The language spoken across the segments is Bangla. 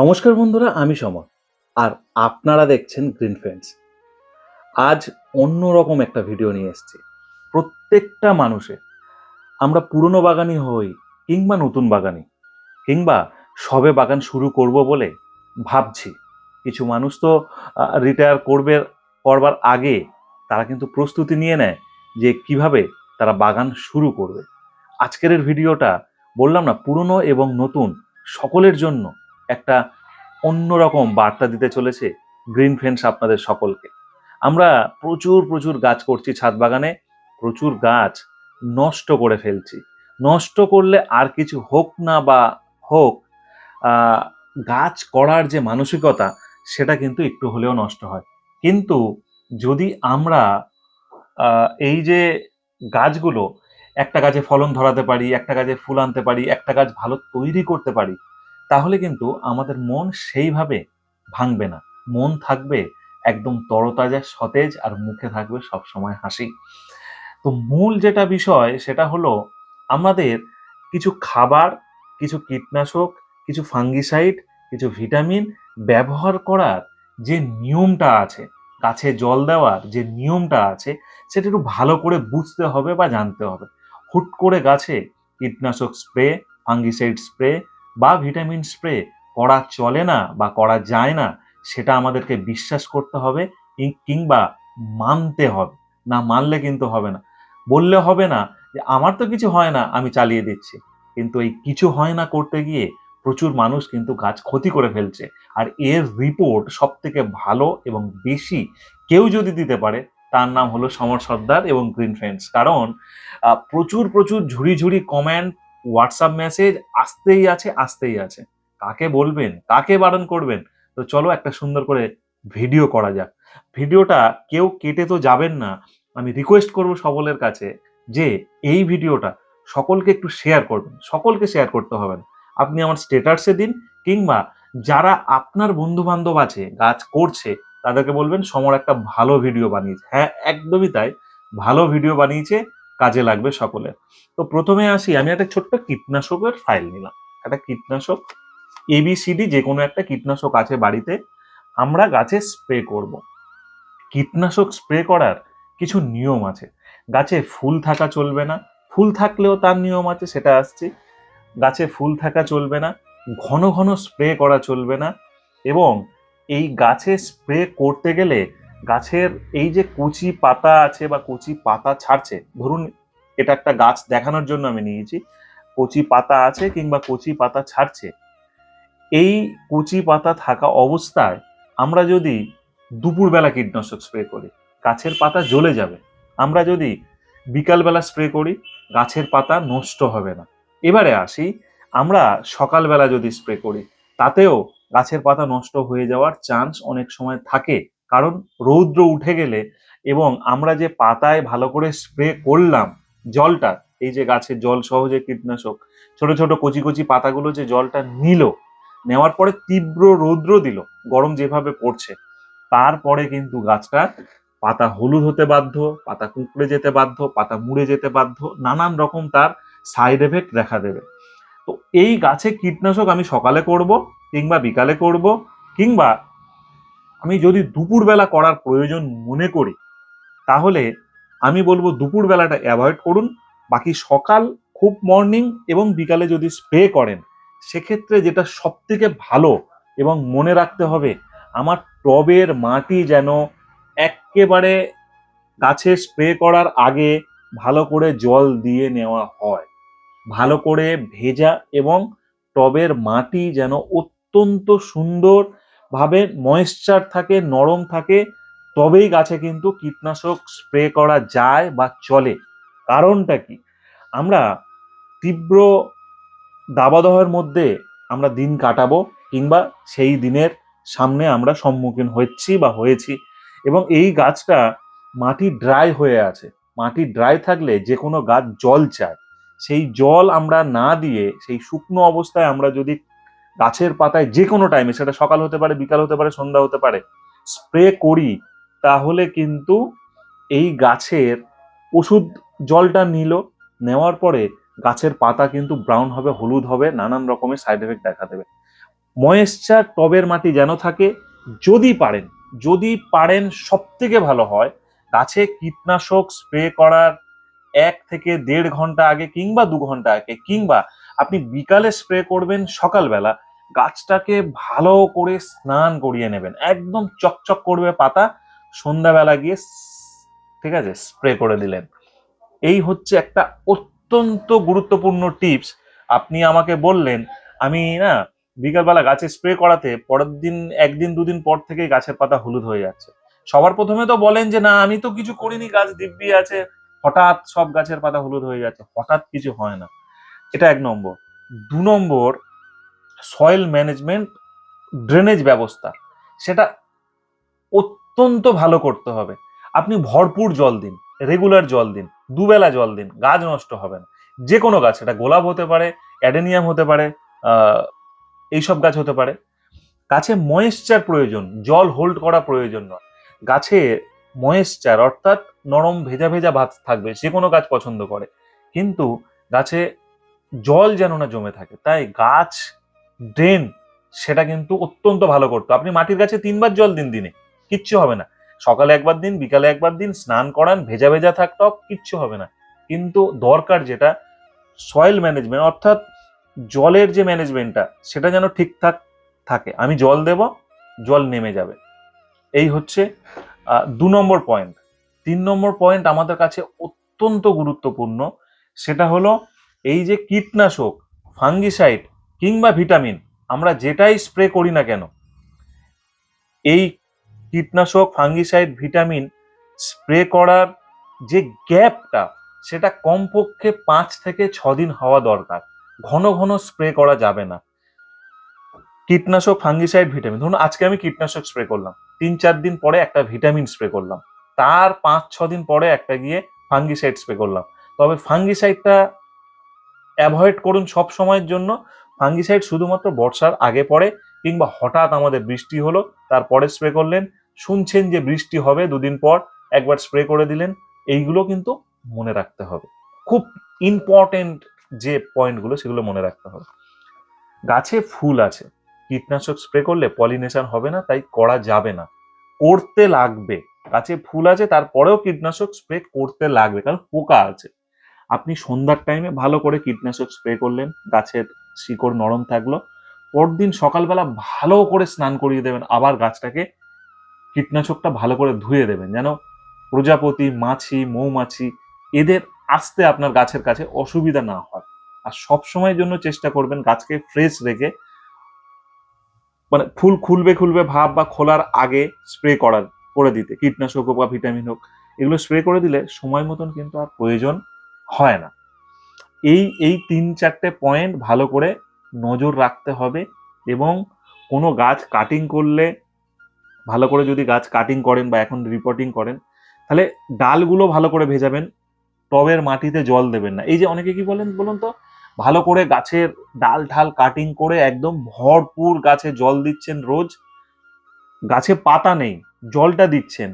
নমস্কার বন্ধুরা, আমি সমর। আর আপনারা দেখছেন গ্রিন ফ্রেন্ডস আজ অন্যরকম একটা ভিডিও নিয়ে এসেছি। প্রত্যেকটা মানুষের, আমরা পুরনো বাগানি হই কিংবা নতুন বাগানি, কিংবা সবে বাগান শুরু করব বলে ভাবছি। কিছু মানুষ তো রিটায়ার করবে, করবার আগে তারা কিন্তু প্রস্তুতি নিয়ে নেয় যে কীভাবে তারা বাগান শুরু করবে। আজকের ভিডিওটা বললাম না, পুরনো এবং নতুন, সকলের জন্য একটা অন্যরকম বার্তা দিতে চলেছে গ্রিন ফ্রেন্ডস আপনাদের সকলকে। আমরা প্রচুর প্রচুর গাছ করছি ছাদ বাগানে, প্রচুর গাছ নষ্ট করে ফেলছি। নষ্ট করলে আর কিছু হোক না বা হোক গাছ করার যে মানসিকতা, সেটা কিন্তু একটু হলেও নষ্ট হয়। কিন্তু যদি আমরা এই যে গাছগুলো, একটা গাছে ফলন ধরাতে পারি, একটা গাছে ফুল আনতে পারি, একটা গাছ ভালো তৈরি করতে পারি তাহলে কিন্তু আমাদের মন সেইভাবে ভাঙবে না। মন থাকবে একদম তরতাজা, সতেজ আর মুখে থাকবে সবসময় হাসি। তো মূল যেটা বিষয় সেটা হলো আমাদের কিছু খাবার, কিছু কীটনাশক, কিছু ফাঙ্গিসাইড, কিছু ভিটামিন ব্যবহার করার যে নিয়মটা আছে গাছে জল দেওয়ার যে নিয়মটা আছে, সেটা একটু ভালো করে বুঝতে হবে বা জানতে হবে। হুট করে গাছে কীটনাশক স্প্রে, ফাঙ্গিসাইড স্প্রে বা ভিটামিন স্প্রে করা চলে না বা করা যায় না, সেটা আমাদেরকে বিশ্বাস করতে হবে কিংবা মানতে হবে। না মানলে কিন্তু হবে না। বললে হবে না যে, আমার তো কিছু হয় না, আমি চালিয়ে দিচ্ছি। কিন্তু এই কিছু হয় না করতে গিয়ে প্রচুর মানুষ কিন্তু গাছ ক্ষতি করে ফেলছে। আর এর রিপোর্ট সব থেকে ভালো এবং বেশি কেউ যদি দিতে পারে, তার নাম হলো সমর সর্দার এবং গ্রিন ফ্রেন্ডস কারণ প্রচুর প্রচুর ঝুড়ি ঝুড়ি কমেন্ট হোয়াটসঅ্যাপ মেসেজ আসতেই আছে আসতেই আছে। কাকে বলবেন, কাকে বারণ করবেন? তো চলো একটা সুন্দর করে ভিডিও করা যাক। ভিডিওটা কেউ কেটে তো যাবেন না। আমি রিকোয়েস্ট করব সকলের কাছে যে, এই ভিডিওটা সকলকে একটু শেয়ার করবেন। সকলকে শেয়ার করতে হবে না। আপনি আমার স্টেটাসে দিন, কিংবা যারা আপনার বন্ধু বান্ধব আছে গাছ করছে, তাদেরকে বলবেন, সমর একটা ভালো ভিডিও বানিয়েছে। হ্যাঁ একদমই তাই। ভালো ভিডিও বানিয়েছে কাজে লাগবে সকলে। তো প্রথমে আসি, আমি একটা ছোট্ট কীটনাশকের ফাইল নিলাম। একটা কীটনাশক এবিসিডি যে কোনো একটা কীটনাশক আছে বাড়িতে, আমরা গাছে স্প্রে করব। কীটনাশক স্প্রে করার কিছু নিয়ম আছে। গাছে ফুল থাকা চলবে না। ফুল থাকলেও তার নিয়ম আছে, সেটা আসছে। গাছে ফুল থাকা চলবে না, ঘন ঘন স্প্রে করা চলবে না। এবং এই গাছে স্প্রে করতে গেলে গাছের এই যে কচি পাতা আছে বা কচি পাতা ছাড়ছে, ধরুন এটা একটা গাছ দেখানোর জন্য আমি নিয়েছি, কচি পাতা আছে কিংবা কচি পাতা ছাড়ছে, এই কচি পাতা থাকা অবস্থায় আমরা যদি দুপুরবেলা কীটনাশক স্প্রে করি, গাছের পাতা জ্বলে যাবে, আমরা যদি বিকালবেলা স্প্রে করি, গাছের পাতা নষ্ট হবে না। এবারে আসি, আমরা সকালবেলা যদি স্প্রে করি, তাতেও গাছের পাতা নষ্ট হয়ে যাওয়ার চান্স অনেক সময় থাকে। কারণ রৌদ্র উঠে গেলে এবং আমরা যে পাতায় ভালো করে স্প্রে করলাম জলটা, এই যে গাছের জল সহজে কীটনাশক, ছোট ছোট কচি কচি পাতাগুলো যে জলটা নিল, নেওয়ার পরে তীব্র রৌদ্র দিল, গরম যেভাবে পড়ছে। তারপরে কিন্তু গাছটা পাতা হলুদ হতে বাধ্য, পাতা কুঁকড়ে যেতে বাধ্য, পাতা মুড়ে যেতে বাধ্য, নানান রকম তার সাইড এফেক্ট দেখা দেবে। তো এই গাছে কীটনাশক আমি সকালে করব কিংবা বিকালে করব কিংবা আমি যদি দুপুরবেলা করার প্রয়োজন মনে করি, তাহলে আমি বলব দুপুরবেলাটা অ্যাভয়েড করুন। বাকি সকাল খুব মর্নিং এবং বিকালে যদি স্প্রে করেন, সেক্ষেত্রে যেটা সব থেকে ভালো এবং মনে রাখতে হবে, আমার টবের মাটি যেন একেবারে গাছে স্প্রে করার আগে ভালো করে জল দিয়ে নেওয়া হয়। ভালো করে ভেজা এবং টবের মাটি যেন অত্যন্ত সুন্দর ভাবে ময়েশ্চার থাকে, নরম থাকে, তবেই গাছে কিন্তু কীটনাশক স্প্রে করা যায় বা চলে। কারণটা কি? আমরা তীব্র দাবাদহের মধ্যে আমরা দিন কাটাবো কিংবা সেই দিনের সামনে আমরা সম্মুখীন হচ্ছি বা হয়েছি এবং এই গাছটা মাটি ড্রাই হয়ে আছে। মাটি ড্রাই থাকলে যে কোনো গাছ জল চায়। সেই জল আমরা না দিয়ে, সেই শুকনো অবস্থায় আমরা যদি গাছের পাতায় যে কোনো টাইমে সেটা সকাল হতে পারে, বিকাল হতে পারে, সন্ধ্যা হতে পারে স্প্রে করি, তাহলে কিন্তু এই গাছের ওষুধ জলটা নিল, নেওয়ার পরে গাছের পাতা কিন্তু ব্রাউন হবে, হলুদ হবে, নানান রকমের সাইড এফেক্ট দেখা দেবে। ময়েশ্চার টবের মাটি যেন থাকে, যদি পারেন যদি পারেন সব থেকে ভালো হয়, গাছে কীটনাশক স্প্রে করার এক থেকে দেড় ঘণ্টা আগে কিংবা দু ঘণ্টা আগে, কিংবা আপনি বিকালে স্প্রে করবেন সকালবেলা, গাছটাকে ভালো করে স্নান করিয়ে নেবেন। একদম চকচক করবে পাতা, সন্ধ্যাবেলা গিয়ে ঠিক আছে স্প্রে করে দিলেন। এই হচ্ছে একটা অত্যন্ত গুরুত্বপূর্ণ টিপস আপনি আমাকে বললেন, আমি না বিকালবেলা গাছে স্প্রে করাতে পরের দিন, একদিন, দুদিন পর থেকে গাছের পাতা হলুদ হয়ে যাচ্ছে। সবার প্রথমে তো বলেন যে, না, আমি তো কিছু করিনি, গাছ দিব্যি আছে, হঠাৎ সব গাছের পাতা হলুদ হয়ে যাচ্ছে। হঠাৎ কিছু হয় না। এটা এক নম্বর। দু নম্বর সয়েল ম্যানেজমেন্ট ড্রেনেজ ব্যবস্থা, সেটা অত্যন্ত ভালো করতে হবে। আপনি ভরপুর জল দিন রেগুলার জল দিন, দুবেলা জল দিন, গাছ নষ্ট হবে না। যে কোনো গাছ, সেটা গোলাপ হতে পারে, অ্যাডেনিয়াম হতে পারে এইসব গাছ হতে পারে। গাছে ময়েশ্চার প্রয়োজন, জল হোল্ড করা প্রয়োজন নয়। গাছে ময়েশ্চার অর্থাৎ নরম ভেজা ভেজা ভাত থাকবে যে কোনো গাছ পছন্দ করে। কিন্তু গাছে জল যেন না জমে থাকে, তাই গাছ ড্রেন সেটা কিন্তু অত্যন্ত ভালো করতো। আপনি মাটির গাছে তিনবার জল দিন দিনে, কিচ্ছু হবে না। সকালে একবার দিন, বিকালে একবার দিন, স্নান করান, ভেজা ভেজা থাক কিচ্ছু হবে না। কিন্তু দরকার যেটা সয়েল ম্যানেজমেন্ট অর্থাৎ জলের যে ম্যানেজমেন্টটা সেটা যেন ঠিকঠাক থাকে। আমি জল দেব, জল নেমে যাবে। এই হচ্ছে দু নম্বর পয়েন্ট তিন নম্বর পয়েন্ট আমাদের কাছে অত্যন্ত গুরুত্বপূর্ণ, সেটা হলো এই যে কীটনাশক, ফাঙ্গিসাইড কিংবা ভিটামিন, আমরা যেটাই স্প্রে করি না কেন, এই কীটনাশক, ফাঙ্গিসাইড, ভিটামিন স্প্রে করার যে গ্যাপটা, সেটা কমপক্ষে পাঁচ থেকে ছ দিন হওয়া দরকার। ঘন ঘন স্প্রে করা যাবে না। কীটনাশক, ফাঙ্গিসাইড, ভিটামিন, ধরুন আজকে আমি কীটনাশক স্প্রে করলাম, তিন চার দিন পরে একটা ভিটামিন স্প্রে করলাম, তার পাঁচ ছ দিন পরে একটা গিয়ে ফাঙ্গিসাইড স্প্রে করলাম। তবে ফাঙ্গিসাইডটা অ্যাভয়েড করুন সব সময়ের জন্য। ফাঙ্গিসাইড শুধুমাত্র বর্ষার আগে পড়ে কিংবা হঠাৎ আমাদের বৃষ্টি হলো, তারপরে স্প্রে করলেন। শুনছেন যে বৃষ্টি হবে দুদিন পর, একবার স্প্রে করে দিলেন। এইগুলো কিন্তু মনে রাখতে হবে। খুব ইম্পর্টেন্ট যে পয়েন্টগুলো সেগুলো মনে রাখতে হবে। গাছে ফুল আছে। কীটনাশক স্প্রে করলে পলিনেশন হবে না, তাই করা যাবে না। করতে লাগবে। গাছে ফুল আছে, তারপরেও কীটনাশক স্প্রে করতে লাগবে, কারণ পোকা আছে। আপনি সন্ধ্যার টাইমে ভালো করে কীটনাশক স্প্রে করলেন, গাছের শিকড় নরম থাকল, পরদিন সকালবেলা ভালো করে স্নান করিয়ে দেবেন, আবার গাছটাকে কীটনাশকটা ভালো করে ধুয়ে দেবেন, যেন প্রজাপতি, মাছি, মৌমাছি, এদের আসতে আপনার গাছের কাছে অসুবিধা না হয়। আর সব সময়ের জন্য চেষ্টা করবেন গাছকে ফ্রেশ রেখে মানে ফুল খুলবে খুলবে ভাব বা খোলার আগে স্প্রে করার, করে দিতে, কীটনাশক হোক বা ভিটামিন হোক, এগুলো স্প্রে করে দিলে সময় মতন কিন্তু আর প্রয়োজন হয় না। এই এই তিন চারটে পয়েন্ট ভালো করে নজর রাখতে হবে এবং কোনো গাছ কাটিং করলে, ভালো করে যদি গাছ কাটিং করেন বা এখন রিপোর্টিং করেন, তাহলে ডালগুলো ভালো করে ভেজাবেন, টবের মাটিতে জল দেবেন না। এই যে অনেকে কি বলেন বলুন তো? ভালো করে গাছের ডাল ঠাল কাটিং করে একদম ভরপুর গাছে জল দিচ্ছেন রোজ, গাছে পাতা নেই, জলটা দিচ্ছেন।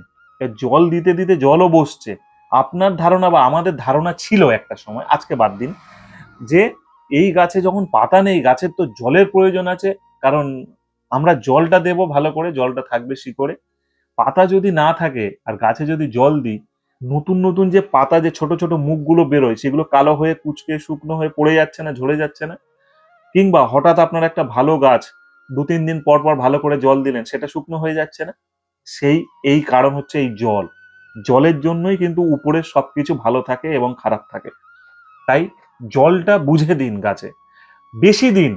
জল দিতে দিতে জলও বসছে। আপনার ধারণা বা আমাদের ধারণা ছিল একটা সময়, আজকে বাদ দিন, যে এই গাছে যখন পাতা নেই, গাছের তো জলের প্রয়োজন আছে, কারণ আমরা জলটা দেব ভালো করে, জলটা থাকবে শিকড়ে। পাতা যদি না থাকে আর গাছে যদি জল দিই, নতুন নতুন যে পাতা, যে ছোট ছোট মুখগুলো বেরোয়, সেগুলো কালো হয়ে কুচকে, শুকনো হয়ে পড়ে যাচ্ছে না, ঝরে যাচ্ছে না, কিংবা হঠাৎ আপনার একটা ভালো গাছ দু তিন দিন পর পর ভালো করে জল দিলেন, সেটা শুকনো হয়ে যাচ্ছে না, সেই, এই কারণ হচ্ছে এই জল। জলের জন্যই কিন্তু উপরের সবকিছু ভালো থাকে এবং খারাপ থাকে। তাই জলটা বুঝে দিন গাছে। বেশি দিন,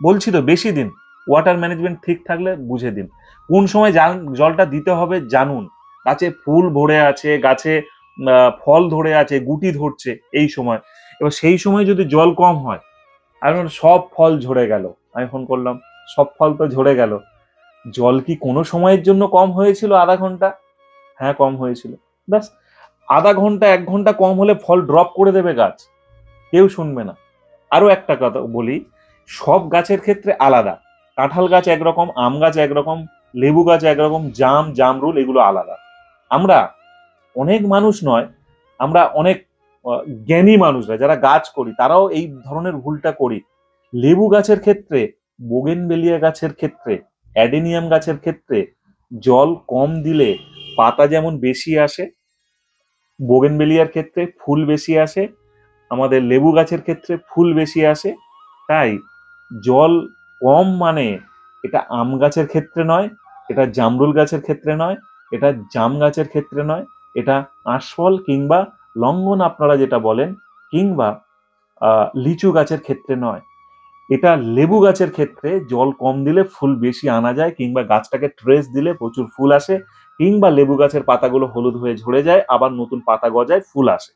বলছি তো বেশি দিন ওয়াটার ম্যানেজমেন্ট ঠিক থাকলে বুঝে দিন। কোন সময় জলটা দিতে হবে জানুন। গাছে ফুল ভরে আছে, গাছে ফল ধরে আছে, গুটি ধরছে এই সময়। এবার সেই সময় যদি জল কম হয় আর সব ফল ঝরে গেল। আমি ফোন করলাম, সব ফল তো ঝরে গেল। জল কি কোনো সময়ের জন্য কম হয়েছিল আধা ঘণ্টা? হ্যাঁ কম হয়েছিল। ব্যাস, আধা ঘণ্টা, এক ঘণ্টা কম হলে ফল ড্রপ করে দেবে গাছ। কেউ শুনবে না। আরও একটা কথা বলি, সব গাছের ক্ষেত্রে আলাদা। কাঁঠাল গাছ একরকম, আম গাছ একরকম, লেবু গাছ একরকম, জাম, জামরুল এগুলো আলাদা। আমরা অনেক মানুষ নয়, আমরা অনেক জ্ঞানী মানুষরা যারা গাছ করি, তারাও এই ধরনের ভুলটা করি। লেবু গাছের ক্ষেত্রে, বোগেনবেলিয়া গাছের ক্ষেত্রে, অ্যাডেনিয়াম গাছের ক্ষেত্রে, জল কম দিলে পাতা যেমন বেশি আসে বোগেনবেলিয়ার ক্ষেত্রে ফুল বেশি আসে, আমাদের লেবু গাছের ক্ষেত্রে ফুল বেশি আসে, তাই জল কম মানে এটা আম গাছের ক্ষেত্রে নয়, এটা জামরুল গাছের ক্ষেত্রে নয়, এটা জাম গাছের ক্ষেত্রে নয়, এটা আঁশফল কিংবা লঙ্ঘন আপনারা যেটা বলেন কিংবা লিচু গাছের ক্ষেত্রে নয়। এটা লেবু গাছের ক্ষেত্রে জল কম দিলে ফুল বেশি আনা যায় কিংবা গাছটাকে ট্রেস দিলে প্রচুর ফুল আসে কিংবা লেবু গাছের পাতাগুলো হলুদ হয়ে ঝরে যায়, আবার নতুন পাতা গজায় ফুল আসে।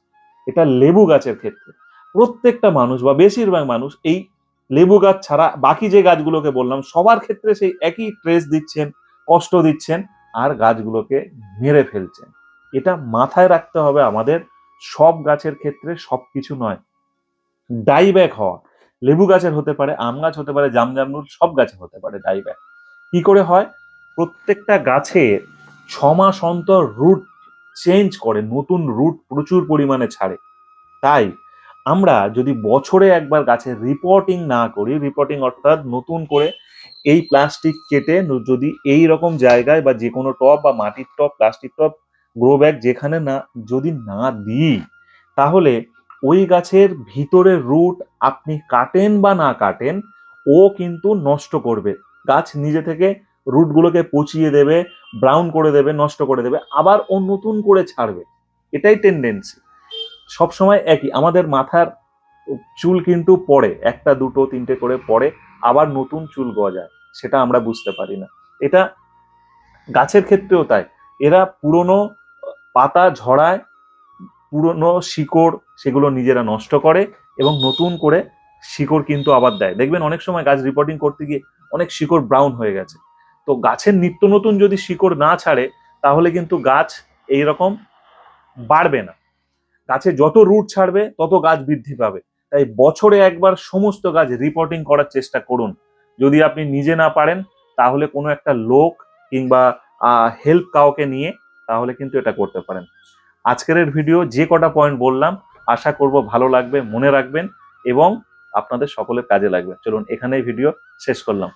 এটা লেবু গাছের ক্ষেত্রে। প্রত্যেকটা মানুষ বা বেশিরভাগ মানুষ এই লেবু গাছ ছাড়া বাকি যে গাছগুলোকে বললাম, সবার ক্ষেত্রে সেই একই ট্রেস দিচ্ছেন, কষ্ট দিচ্ছেন আর গাছগুলোকে মেরে ফেলছেন। এটা মাথায় রাখতে হবে আমাদের, সব গাছের ক্ষেত্রে সব কিছু নয় ডাইব্যাক হওয়া। লেবু গাছের হতে পারে, আম গাছ হতে পারে জাম জামরুল সব গাছে হতে পারে ডাইব্যাক কি করে হয়? প্রত্যেকটা গাছে ছ মাস অন্তর রুট চেঞ্জ করে, নতুন রুট প্রচুর পরিমাণে ছাড়ে। তাই আমরা যদি বছরে একবার গাছের রিপোর্টিং না করি রিপোর্টিং অর্থাৎ নতুন করে এই প্লাস্টিক কেটে যদি এই রকম জায়গায় বা যে কোনো টপ বা মাটির টপ প্লাস্টিক টপ গ্রো ব্যাগ যেখানে না, যদি না দিই, তাহলে ওই গাছের ভিতরের রুট আপনি কাটেন বা না কাটেন, ও কিন্তু নষ্ট করবে। গাছ নিজে থেকে রুটগুলোকে পচিয়ে দেবে ব্রাউন করে দেবে, নষ্ট করে দেবে, আবার ও নতুন করে ছাড়বে। এটাই টেন্ডেন্সি সবসময় একই, আমাদের মাথার চুল কিন্তু পড়ে, একটা, দুটো, তিনটে করে পড়ে, আবার নতুন চুল গজায়, সেটা আমরা বুঝতে পারি না। এটা গাছের ক্ষেত্রেও তাই। এরা পুরনো পাতা ঝরায়, পুরনো শিকড় সেগুলো নিজেরা নষ্ট করে এবং নতুন করে শিকড় কিন্তু আবার দেয়। দেখবেন অনেক সময় গাছ রিপোর্টিং করতে গিয়ে অনেক শিকড় ব্রাউন হয়ে গেছে। তো গাছের নিত্য নতুন যদি শিকড় না ছাড়ে, তাহলে কিন্তু গাছ এই রকম বাড়বে না। গাছে যত রুট ছাড়বে, তত গাছ বৃদ্ধি পাবে। তাই বছরে একবার সমস্ত গাছ রিপোর্টিং করার চেষ্টা করুন। যদি আপনি নিজে না পারেন, তাহলে কোনো একটা লোক কিংবা হেল্প কাউকে নিয়ে, তাহলে কিন্তু এটা করতে পারেন। আজকের ভিডিও যে কটা পয়েন্ট বললাম, আশা করব ভালো লাগবে, মনে রাখবেন এবং আপনাদের সকলের কাজে লাগবে। চলুন এখানেই ভিডিও শেষ করলাম।